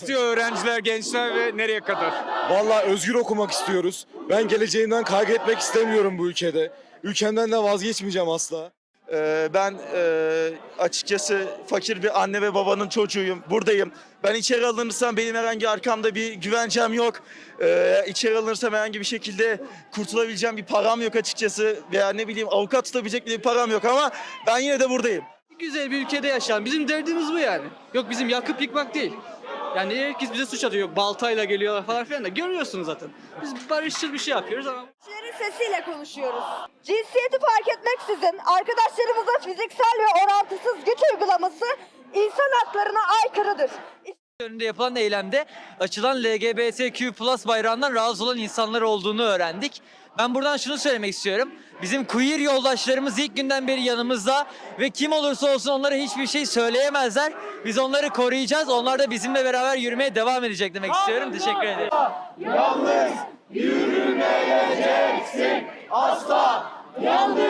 istiyor öğrenciler, gençler ve nereye kadar? Vallahi özgür okumak istiyoruz. Ben geleceğimden kaygı etmek istemiyorum bu ülkede. Ülkemden de vazgeçmeyeceğim asla. Ee, ben e, açıkçası fakir bir anne ve babanın çocuğuyum. Buradayım. Ben içeri alınırsam benim herhangi arkamda bir güvencem yok. Ee, içeri alınırsam herhangi bir şekilde kurtulabileceğim bir param yok açıkçası. Veya ne bileyim avukat tutabilecek bir param yok ama ben yine de buradayım. Güzel bir ülkede yaşayan. Bizim derdimiz bu yani. Yok bizim yakıp yıkmak değil. Yani herkes bize suç atıyor. Baltayla geliyorlar falan filan da görüyorsunuz zaten. Biz barışçıl bir şey yapıyoruz ama Kişilerin sesiyle konuşuyoruz. Cinsiyeti fark etmeksizin arkadaşlarımıza fiziksel ve orantısız güç uygulaması insan haklarına aykırıdır. Önünde yapılan eylemde açılan LGBTQ plus bayrağından rahatsız olan insanlar olduğunu öğrendik. Ben buradan şunu söylemek istiyorum. Bizim queer yoldaşlarımız ilk günden beri yanımızda ve kim olursa olsun onlara hiçbir şey söyleyemezler. Biz onları koruyacağız. Onlar da bizimle beraber yürümeye devam edecek demek istiyorum. Teşekkür ederim. Yalnız